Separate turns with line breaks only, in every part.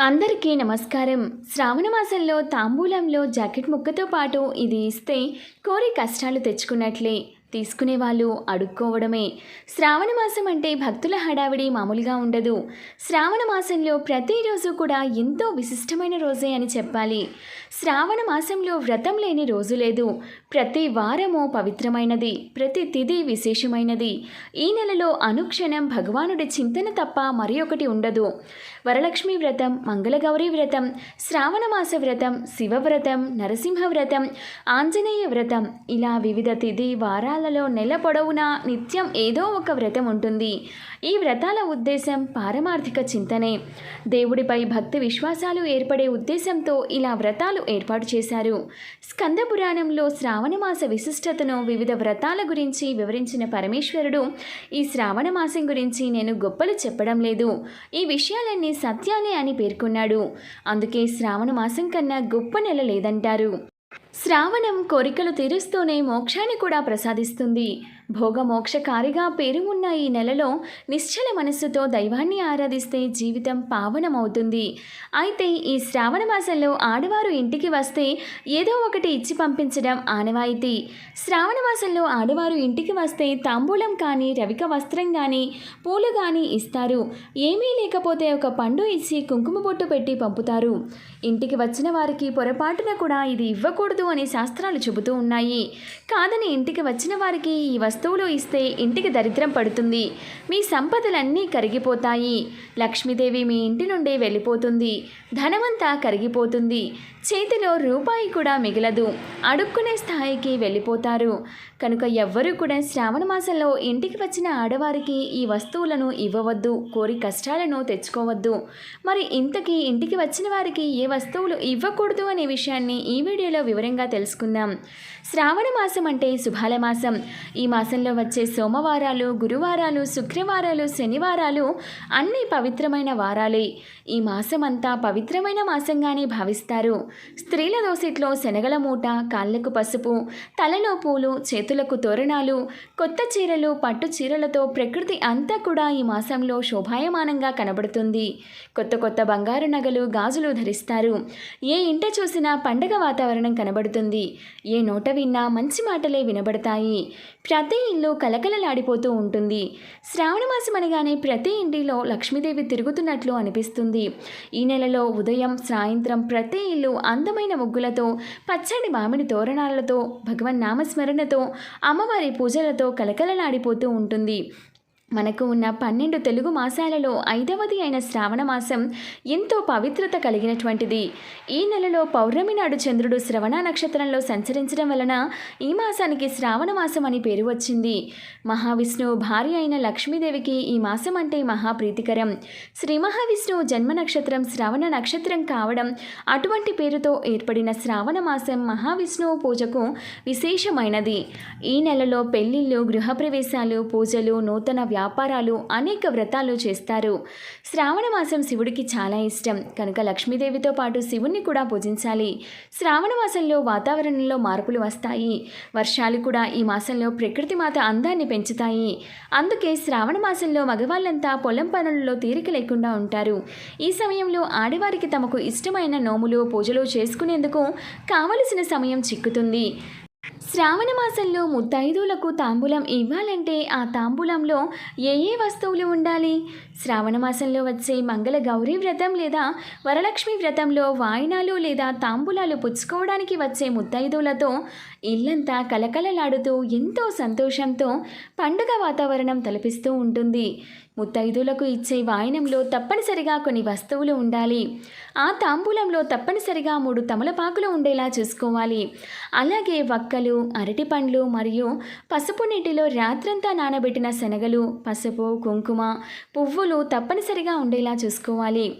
అందరికీ నమస్కారం. శ్రావణ మాసంలో తాంబూలంలో జాకెట్ ముక్కతో పాటు ఇది ఇస్తే కోరి కష్టాలు తెచ్చుకున్నట్లే. తీసుకునే వాళ్ళు అడుక్కోవడమే. శ్రావణ మాసం అంటే భక్తుల హడావిడి మామూలుగా ఉండదు. శ్రావణ మాసంలో ప్రతిరోజు కూడా ఎంతో విశిష్టమైన రోజే అని చెప్పాలి. శ్రావణ మాసంలో వ్రతం లేని రోజు లేదు. ప్రతి వారము పవిత్రమైనది ప్రతి తిథి విశేషమైనది. ఈ నెలలో అనుక్షణం భగవానుడి చింతన తప్ప మరి ఒకటి ఉండదు. వరలక్ష్మి వ్రతం మంగళగౌరీ వ్రతం శ్రావణమాస వ్రతం శివవ్రతం నరసింహ వ్రతం ఆంజనేయ వ్రతం. ఇలా వివిధ తిథి వారాలలో నెల పొడవునా నిత్యం ఏదో ఒక వ్రతం ఉంటుంది. ఈ వ్రతాల ఉద్దేశం పారమార్థిక చింతనే. దేవుడిపై భక్తి విశ్వాసాలు ఏర్పడే ఉద్దేశంతో ఇలా వ్రతాలు ఏర్పాటు చేశారు. స్కంద పురాణంలో శ్రావణమాస విశిష్టతను వివిధ వ్రతాల గురించి వివరించిన పరమేశ్వరుడు ఈ శ్రావణ మాసం గురించి నేను గొప్పలు చెప్పడం లేదు. ఈ విషయాలన్నీ సత్యాలే అని పేర్కొన్నాడు. అందుకే శ్రావణ మాసం కన్నా గొప్ప నెల లేదంటారు. శ్రావణం కోరికలు తీరుస్తూనే మోక్షాన్ని కూడా ప్రసాదిస్తుంది. భోగమోక్షకారిగా పేరు ఉన్న ఈ నెలలో నిశ్చల మనస్సుతో దైవాన్ని ఆరాధిస్తే జీవితం పావనమవుతుంది. అయితే ఈ శ్రావణ మాసంలో ఆడవారు ఇంటికి వస్తే ఏదో ఒకటి ఇచ్చి పంపించడం ఆనవాయితీ. శ్రావణ మాసంలో ఆడవారు ఇంటికి వస్తే తాంబూలం కానీ రవిక వస్త్రం కానీ పూలు కానీ ఇస్తారు. ఏమీ లేకపోతే ఒక పండు ఇచ్చి కుంకుమ బొట్టు పెట్టి పంపుతారు. ఇంటికి వచ్చిన వారికి పొరపాటున కూడా ఇది ఇవ్వకూడదు అని శాస్త్రాలు చెబుతూ ఉన్నాయి. కాదని ఇంటికి వచ్చిన వారికి ఈ వస్తువులు ఇస్తే ఇంటికి దరిద్రం పడుతుంది. మీ సంపదలన్నీ కరిగిపోతాయి. లక్ష్మీదేవి మీ ఇంటి నుండి వెళ్ళిపోతుంది. ధనమంతా కరిగిపోతుంది. చేతిలో రూపాయి కూడా మిగలదు. అడుక్కునే స్థాయికి వెళ్ళిపోతారు. కనుక ఎవ్వరూ కూడా శ్రావణ మాసంలో ఇంటికి వచ్చిన ఆడవారికి ఈ వస్తువులను ఇవ్వవద్దు. కోరి కష్టాలను తెచ్చుకోవద్దు. మరి ఇంతకీ ఇంటికి వచ్చిన వారికి ఏ వస్తువులు ఇవ్వకూడదు అనే విషయాన్ని ఈ వీడియోలో వివరంగా తెలుసుకుందాం. శ్రావణ మాసం అంటే శుభాల మాసం. ఈ మాసంలో వచ్చే సోమవారాలు గురువారాలు శుక్రవారాలు శనివారాలు అన్నీ పవిత్రమైన వారాలే. ఈ మాసం అంతా పవిత్రమైన మాసంగానే భావిస్తారు. స్త్రీల దోసిట్లో శనగల మూట కాళ్ళకు పసుపు తలలో పూలు చేతులకు తోరణాలు కొత్త చీరలు పట్టు చీరలతో ప్రకృతి అంతా కూడా ఈ మాసంలో శోభాయమానంగా కనబడుతుంది. కొత్త కొత్త బంగారు నగలు గాజులు ధరిస్తారు. ఏ ఇంట చూసినా పండగ వాతావరణం కనబడుతుంది. ఏ నోట విన్నా మంచి మాటలే వినబడతాయి. ప్రతి ఇల్లు కలకలలాడిపోతూ ఉంటుంది. శ్రావణ మాసం అనగానే ప్రతి ఇంటిలో లక్ష్మీదేవి తిరుగుతున్నట్లు అనిపిస్తుంది. ఈ నెలలో ఉదయం సాయంత్రం ప్రతి ఇల్లు అందమైన ముగ్గులతో పచ్చడి మామిడి తోరణాలతో భగవన్ నామస్మరణతో అమ్మవారి పూజలతో కలకలలాడిపోతూ ఉంటుంది. మనకు ఉన్న పన్నెండు తెలుగు మాసాలలో ఐదవది అయిన శ్రావణ మాసం ఎంతో పవిత్రత కలిగినటువంటిది. ఈ నెలలో పౌర్ణమి నాడు చంద్రుడు శ్రవణ నక్షత్రంలో సంచరించడం వలన ఈ మాసానికి శ్రావణ మాసం అని పేరు వచ్చింది. మహావిష్ణువు భార్య అయిన లక్ష్మీదేవికి ఈ మాసం అంటే మహాప్రీతికరం. శ్రీ మహావిష్ణువు జన్మ నక్షత్రం శ్రవణ నక్షత్రం కావడం అటువంటి పేరుతో ఏర్పడిన శ్రావణ మాసం మహావిష్ణువు పూజకు విశేషమైనది. ఈ నెలలో పెళ్ళిళ్ళు గృహప్రవేశాలు పూజలు నూతన వ్యాపారాలు అనేక వ్రతాలు చేస్తారు. శ్రావణ మాసం శివుడికి చాలా ఇష్టం. కనుక లక్ష్మీదేవితో పాటు శివుణ్ణి కూడా పూజించాలి. శ్రావణ మాసంలో వాతావరణంలో మార్పులు వస్తాయి. వర్షాలు కూడా ఈ మాసంలో ప్రకృతి మాత అందాన్ని పెంచుతాయి. అందుకే శ్రావణ మాసంలో మగవాళ్ళంతా పొలం పనులలో తీరిక లేకుండా ఉంటారు. ఈ సమయంలో ఆడవారికి తమకు ఇష్టమైన నోములు పూజలు చేసుకునేందుకు కావలసిన సమయం చిక్కుతుంది. శ్రావణ మాసంలో ముత్తైదువులకు తాంబూలం ఇవ్వాలంటే ఆ తాంబూలంలో ఏ ఏ వస్తువులు ఉండాలి? శ్రావణ మాసంలో వచ్చే మంగళ గౌరీ వ్రతం లేదా వరలక్ష్మి వ్రతంలో వాయినాలు లేదా తాంబూలాలు పుచ్చుకోవడానికి వచ్చే ముత్తైదువులతో ఇల్లంతా కలకలలాడుతూ ఎంతో సంతోషంతో పండుగ వాతావరణం తలపిస్తూ ఉంటుంది. ముత్తైదులకు ఇచ్చే వాయనంలో తప్పనిసరిగా కొన్ని వస్తువులు ఉండాలి. ఆ తాంబూలంలో తప్పనిసరిగా మూడు తమలపాకులు ఉండేలా చూసుకోవాలి. అలాగే వక్కలు అరటిపండ్లు మరియు పసుపు నీటిలో రాత్రంతా నానబెట్టిన శనగలు పసుపు కుంకుమ పువ్వులు తప్పనిసరిగా ఉండేలా చూసుకోవాలి.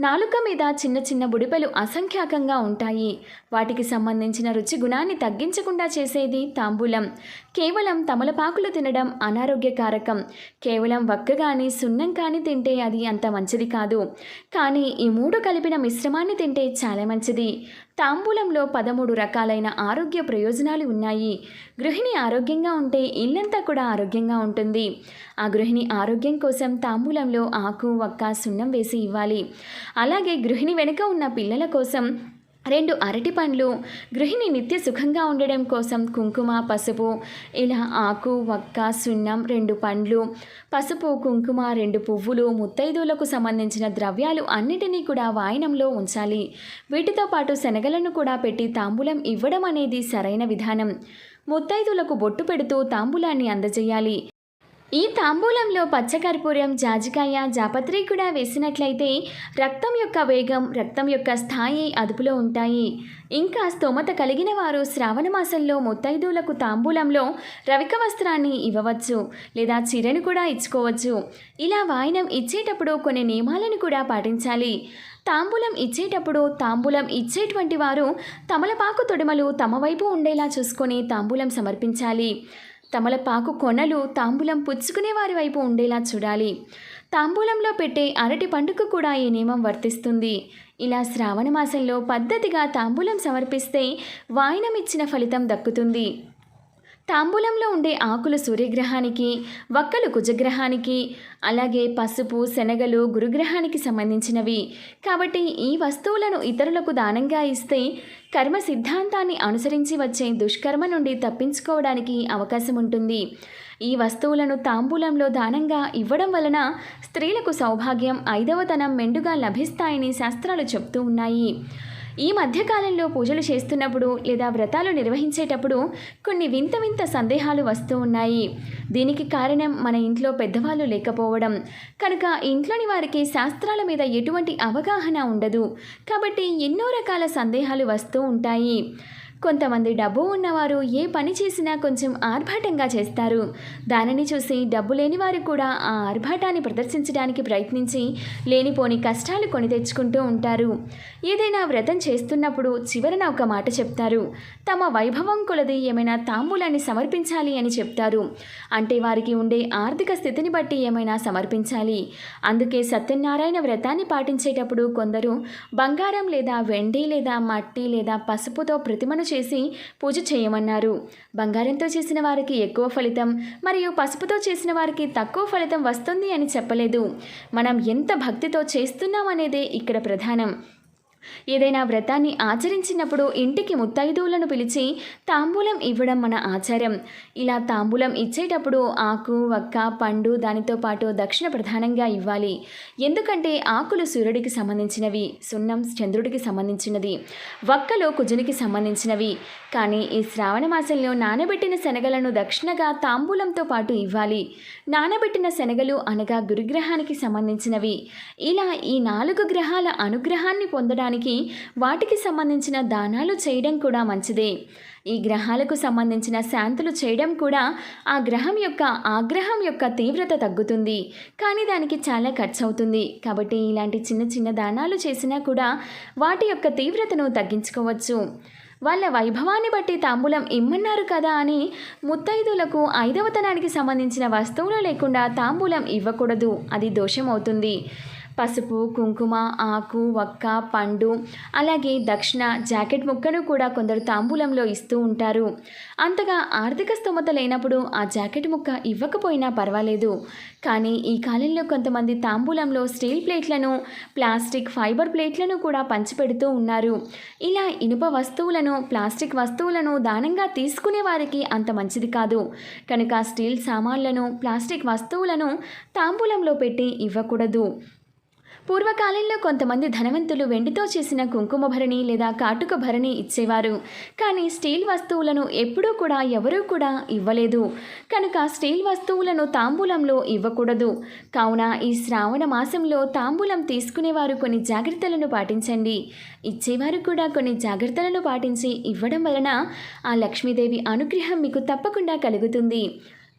నాలుక మీద చిన్న చిన్న బుడిపెలు అసంఖ్యాకంగా ఉంటాయి. వాటికి సంబంధించిన రుచి గుణాన్ని తగ్గించకుండా చేసేది తాంబూలం. కేవలం తమలపాకులు తినడం అనారోగ్యకారకం. కేవలం వక్క కానీ సున్నం కానీ తింటే అది అంత మంచిది కాదు. కానీ ఈ మూడు కలిపిన మిశ్రమాన్ని తింటే చాలా మంచిది. తాంబూలంలో పదమూడు రకాలైన ఆరోగ్య ప్రయోజనాలు ఉన్నాయి. గృహిణి ఆరోగ్యంగా ఉంటే ఇల్లంతా కూడా ఆరోగ్యంగా ఉంటుంది. ఆ గృహిణి ఆరోగ్యం కోసం తాంబూలంలో ఆకు వక్క సున్నం వేసి ఇవ్వాలి. అలాగే గృహిణి వెనుక ఉన్న పిల్లల కోసం రెండు అరటి పండ్లు. గృహిణి నిత్య సుఖంగా ఉండడం కోసం కుంకుమ పసుపు ఇలా ఆకు వక్క సున్నం రెండు పండ్లు. పసుపు కుంకుమ రెండు పువ్వులు ముత్తైదువులకు సంబంధించిన ద్రవ్యాలు అన్నిటినీ కూడా వాయనంలో ఉంచాలి. వీటితో పాటు శనగలను కూడా పెట్టి తాంబూలం ఇవ్వడం అనేది సరైన విధానం. ముత్తైదులకు బొట్టు పెడుతూ తాంబూలాన్ని అందజేయాలి. ఈ తాంబూలంలో పచ్చకర్పూరం జాజికాయ జాపత్రి కూడా వేసినట్లయితే రక్తం యొక్క వేగం రక్తం యొక్క స్థాయి అదుపులో ఉంటాయి. ఇంకా స్తోమత కలిగిన వారు శ్రావణ మాసంలో ముత్తైదువులకు తాంబూలంలో రవిక వస్త్రాన్ని ఇవ్వవచ్చు లేదా చీరను కూడా ఇచ్చుకోవచ్చు. ఇలా వాయినం ఇచ్చేటప్పుడు కొన్ని నియమాలను కూడా పాటించాలి. తాంబూలం ఇచ్చేటప్పుడు తాంబూలం ఇచ్చేటువంటి వారు తమలపాకు తొడిమలు తమ వైపు ఉండేలా చూసుకొని తాంబూలం సమర్పించాలి. తమలపాకు కొనలు తాంబూలం పుచ్చుకునే వారి వైపు ఉండేలా చూడాలి. తాంబూలంలో పెట్టే అరటి పండుగ కూడా ఈ నియమం వర్తిస్తుంది. ఇలా శ్రావణ మాసంలో పద్ధతిగా తాంబూలం సమర్పిస్తే వాయినం ఇచ్చిన ఫలితం దక్కుతుంది. తాంబూలంలో ఉండే ఆకులు సూర్యగ్రహానికి వక్కలు కుజగ్రహానికి అలాగే పసుపు శనగలు గురుగ్రహానికి సంబంధించినవి. కాబట్టి ఈ వస్తువులను ఇతరులకు దానంగా ఇస్తే కర్మ సిద్ధాంతాన్ని అనుసరించి వచ్చే దుష్కర్మ నుండి తప్పించుకోవడానికి అవకాశం ఉంటుంది. ఈ వస్తువులను తాంబూలంలో దానంగా ఇవ్వడం వలన స్త్రీలకు సౌభాగ్యం ఐదవతనం మెండుగా లభిస్తాయని శాస్త్రాలు చెప్తూ ఉన్నాయి. ఈ మధ్యకాలంలో పూజలు చేస్తున్నప్పుడు లేదా వ్రతాలు నిర్వహించేటప్పుడు కొన్ని వింత వింత సందేహాలు వస్తూ ఉన్నాయి. దీనికి కారణం మన ఇంట్లో పెద్దవాళ్ళు లేకపోవడం. కనుక ఇంట్లోని వారికి శాస్త్రాల మీద ఎటువంటి అవగాహన ఉండదు. కాబట్టి ఎన్నో రకాల సందేహాలు వస్తూ ఉంటాయి. కొంతమంది డబ్బు ఉన్నవారు ఏ పని చేసినా కొంచెం ఆర్భాటంగా చేస్తారు. దానిని చూసి డబ్బు లేని వారు కూడా ఆ ఆర్భాటాన్ని ప్రదర్శించడానికి ప్రయత్నించి లేనిపోని కష్టాలు కొని తెచ్చుకుంటూ ఉంటారు. ఏదైనా వ్రతం చేస్తున్నప్పుడు చివరన ఒక మాట చెప్తారు. తమ వైభవం కొలది ఏమైనా తాంబూలాన్ని సమర్పించాలి అని చెప్తారు. అంటే వారికి ఉండే ఆర్థిక స్థితిని బట్టి ఏమైనా సమర్పించాలి. అందుకే సత్యనారాయణ వ్రతాన్ని పాటించేటప్పుడు కొందరు బంగారం లేదా వెండి లేదా మట్టి లేదా పసుపుతో ప్రతిమను చేసి పూజ చేయమన్నారు. బంగారంతో చేసిన వారికి ఎక్కువ ఫలితం మరియు పసుపుతో చేసిన వారికి తక్కువ ఫలితం వస్తుంది అని చెప్పలేదు. మనం ఎంత భక్తితో చేస్తున్నామనేదే ఇక్కడ ప్రధానం. ఏదైనా వ్రతాన్ని ఆచరించినప్పుడు ఇంటికి ముత్తైదువులను పిలిచి తాంబూలం ఇవ్వడం మన ఆచారం. ఇలా తాంబూలం ఇచ్చేటప్పుడు ఆకు వక్క పండు దానితో పాటు దక్షిణ ప్రధానంగా ఇవ్వాలి. ఎందుకంటే ఆకులు సూర్యుడికి సంబంధించినవి సున్నం చంద్రుడికి సంబంధించినది వక్కలు కుజునికి సంబంధించినవి. కానీ ఈ శ్రావణ మాసంలో నానబెట్టిన శనగలను దక్షిణగా తాంబూలంతో పాటు ఇవ్వాలి. నానబెట్టిన శనగలు అనగా గురుగ్రహానికి సంబంధించినవి. ఇలా ఈ నాలుగు గ్రహాల అనుగ్రహాన్ని పొందడానికి వాటికి సంబంధించిన దానాలు చేయడం కూడా మంచిదే. ఈ గ్రహాలకు సంబంధించిన శాంతులు చేయడం కూడా ఆ గ్రహం యొక్క ఆగ్రహం యొక్క తీవ్రత తగ్గుతుంది. కానీ దానికి చాలా ఖర్చు అవుతుంది కాబట్టి ఇలాంటి చిన్న చిన్న దానాలు చేసినా కూడా వాటి యొక్క తీవ్రతను తగ్గించుకోవచ్చు. వాళ్ళ వైభవాన్ని బట్టి తాంబూలం ఇమ్మన్నారు కదా అని ముత్తైదులకు ఐదవతనానికి సంబంధించిన వస్తువులు లేకుండా తాంబూలం ఇవ్వకూడదు. అది దోషం అవుతుంది పసుపు కుంకుమ ఆకు వక్క పండు అలాగే దక్షిణ జాకెట్ ముక్కను కూడా కొందరు తాంబూలంలో ఇస్తూ ఉంటారు. అంతగా ఆర్థిక స్తోమత లేనప్పుడు ఆ జాకెట్ ముక్క ఇవ్వకపోయినా పర్వాలేదు. కానీ ఈ కాలంలో కొంతమంది తాంబూలంలో స్టీల్ ప్లేట్లను ప్లాస్టిక్ ఫైబర్ ప్లేట్లను కూడా పంచిపెడుతూ ఉన్నారు. ఇలా ఇనుప వస్తువులను ప్లాస్టిక్ వస్తువులను దానంగా తీసుకునే వారికి అంత మంచిది కాదు. కనుక స్టీల్ సామాన్లను ప్లాస్టిక్ వస్తువులను తాంబూలంలో పెట్టి ఇవ్వకూడదు. పూర్వకాలంలో కొంతమంది ధనవంతులు వెండితో చేసిన కుంకుమ భరణి లేదా కాటుక భరణి ఇచ్చేవారు. కానీ స్టీల్ వస్తువులను ఎప్పుడూ కూడా ఎవరూ కూడా ఇవ్వలేదు. కనుక స్టీల్ వస్తువులను తాంబూలంలో ఇవ్వకూడదు. కావున ఈ శ్రావణ మాసంలో తాంబూలం తీసుకునేవారు కొన్ని జాగ్రత్తలను పాటించండి. ఇచ్చేవారు కూడా కొన్ని జాగ్రత్తలను పాటించి ఇవ్వడం వలన ఆ లక్ష్మీదేవి అనుగ్రహం మీకు తప్పకుండా కలుగుతుంది.